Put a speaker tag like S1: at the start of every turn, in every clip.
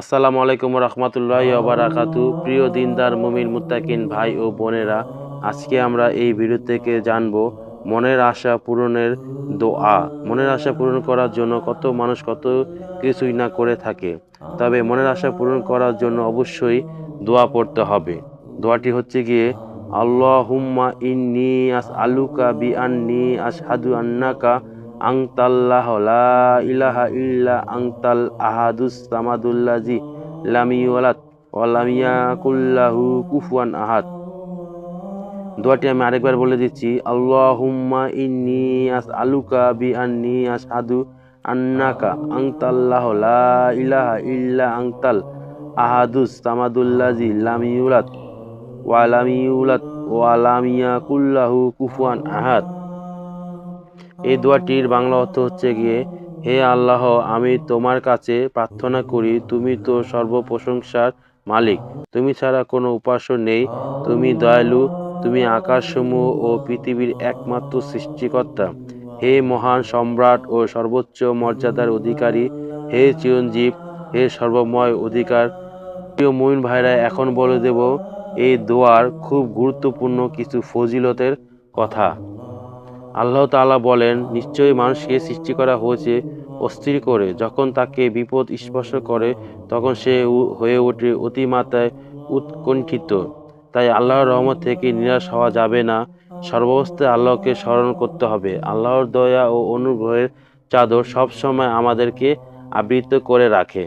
S1: আসসালামু আলাইকুম রহমতুল্লাহ বারাকাতু। প্রিয় দিনদার, মুমিন মুত্তাকিন ভাই ও বোনেরা, আজকে আমরা এই ভিডিও থেকে জানব মনের আশা পূরণের দোয়া। মনের আশা পূরণ করার জন্য কত মানুষ কত কিছুই না করে থাকে। তবে মনের আশা পূরণ করার জন্য অবশ্যই দোয়া পড়তে হবে। দোয়াটি হচ্ছে গিয়ে, আল্লাহুম্মা ইন্নি আস আলুকা বি আন্নি আশহাদু আন্নাকা আংতাল্লাহ লা ইলাহা ইল্লা আংতাল আহাদুস সামাদুল্লাজি লাম ইউলাদ ওয়া লাম ইয়াকুল্লাহু কুফুয়ান আহাদ। দোয়াটি আমি আরেকবার বলে দিচ্ছি, আল্লাহুম্মা ইন্নি আস আলুকা বি আন্নি আশহাদু আন্নাকা আংতাল্লাহ লা ইলাহা ইল্লা আংতাল আহাদুস সামাদুল্লাজি লাম ইউলাদ ওয়া লাম ইউলাদ ওয়া লাম ইয়াকুল্লাহু কুফুয়ান আহাদ। এই দোয়াটির বাংলা অর্থ হচ্ছে গিয়ে, হে আল্লাহ, আমি তোমার কাছে প্রার্থনা করি, তুমি তো সর্বপ্রশংসার মালিক। তুমি ছাড়া কোনো উপাস্য নেই। তুমি দয়ালু, তুমি আকাশসমূহ ও পৃথিবীর একমাত্র সৃষ্টিকর্তা। হে মহান সম্রাট ও সর্বোচ্চ মর্যাদার অধিকারী, হে চিরঞ্জীব, হে সর্বময় অধিকার। প্রিয় মইন ভাইরা, এখন বলে দেব, এই দোয়ার খুব গুরুত্বপূর্ণ কিছু ফজিলতের কথা। আল্লাহ তালা বলেন, নিশ্চয়ই মানুষকে সৃষ্টি করা হয়েছে অস্থির করে। যখন তাকে বিপদ স্পর্শ করে, তখন সে হয়ে ওঠে অতিমাত্রায় উৎকণ্ঠিত। তাই আল্লাহর রহমত থেকে নিরাশ হওয়া যাবে না। সর্বাবস্থায় আল্লাহকে স্মরণ করতে হবে। আল্লাহর দয়া ও অনুগ্রহের চাদর সবসময় আমাদেরকে আবৃত করে রাখে।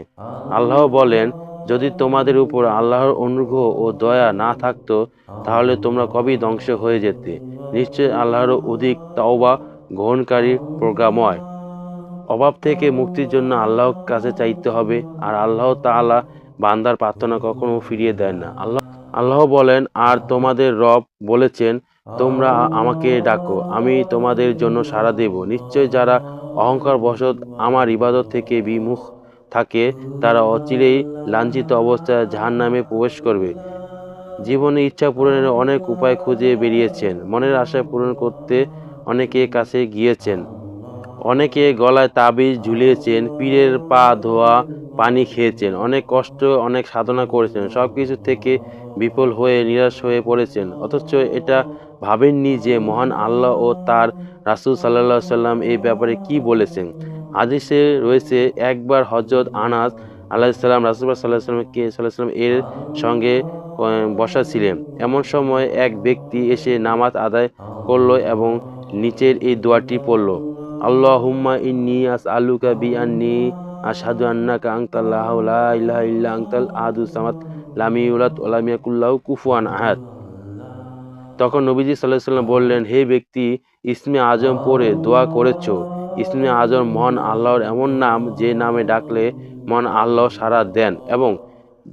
S1: আল্লাহ বলেন যদি তোমাদের উপর আল্লাহর অনুগ্রহ ও দয়া না থাকতো, তাহলে তোমরা কবেই ধ্বংস হয়ে যেতে। নিশ্চয় আল্লাহর অধিক তাওবা গ্রহণকারী প্রজ্ঞাময়। অভাব থেকে মুক্তির জন্য আল্লাহর কাছে চাইতে হবে, আর আল্লাহ তাআলা বান্দার প্রার্থনা কখনো ফিরিয়ে দেন না। আল্লাহ আল্লাহ বলেন, আর তোমাদের রব বলেছেন, তোমরা আমাকে ডাকো, আমি তোমাদের জন্য সাড়া দেব। নিশ্চয় যারা অহংকার বশত আমার ইবাদত থেকে বিমুখ থাকে, তারা অচিরেই লাঞ্ছিত অবস্থায় জাহান্নামে প্রবেশ করবে। জীবনে ইচ্ছা পূরণের অনেক উপায় খুঁজে বেরিয়েছেন। মনের আশা পূরণ করতে অনেকে কাছে গিয়েছেন। অনেকে গলায় তাবিজ ঝুলিয়েছেন, পীরের পা ধোয়া পানি খেয়েছেন, অনেক কষ্ট, অনেক সাধনা করেছেন সব কিছু থেকে বিফল হয়ে, নিরাশ হয়ে পড়েছেন। অথচ এটা ভাবেননি যে মহান আল্লাহ ও তার রাসূল সাল্লাহ সাল্লাম এই ব্যাপারে কি বলেছেন। হাদিসে রয়েছে, একবার হজরত আনাস আলাইসাল্লাম রাসুল সাল্লাহ সাল্লামকে সাল্লাহ সাল্লাম এর সঙ্গে বসা ছিলেন এমন সময় এক ব্যক্তি এসে নামাজ আদায় করল এবং নিচের এই দোয়াটি পড়ল, আল্লাহুম্মা ইন্নি আস আলুকা বি আন্নি আশহাদু আন্না কা ইলাহা ইল্লা আনতাল আহাদুস সামাদ লাম ইয়াকুল্লাহু কুফুয়ান আহাদ। তখন নবীজি সাল্লাহ সাল্লাম বললেন, হে ব্যক্তি, ইসমে আজম পড়ে দোয়া করেছ। ইসমে আজম মহান আল্লাহর এমন নাম যে নামে ডাকলে মহান আল্লাহ সাড়া দেন এবং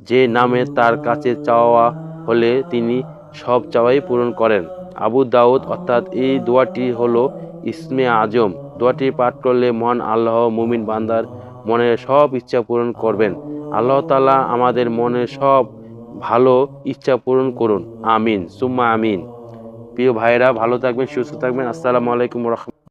S1: যে নামে তার কাছে চাওয়া হলে তিনি সব চাওয়াই পূরণ করেন। আবু দাউদ অর্থাৎ এই দোয়াটি হলো ইসমে আজম। দোয়াটি পাঠ করলে মহান আল্লাহ মুমিন বান্দার মনের সব ইচ্ছা পূরণ করবেন। আল্লাহ তালা আমাদের মনের সব ভালো ইচ্ছা পূরণ করুন। আমিন। সুম্মা আমিন। প্রিয় ভাইরা ভালো থাকবেন, সুস্থ থাকবেন। আসসালামু আলাইকুম রহমতুল্লাহ।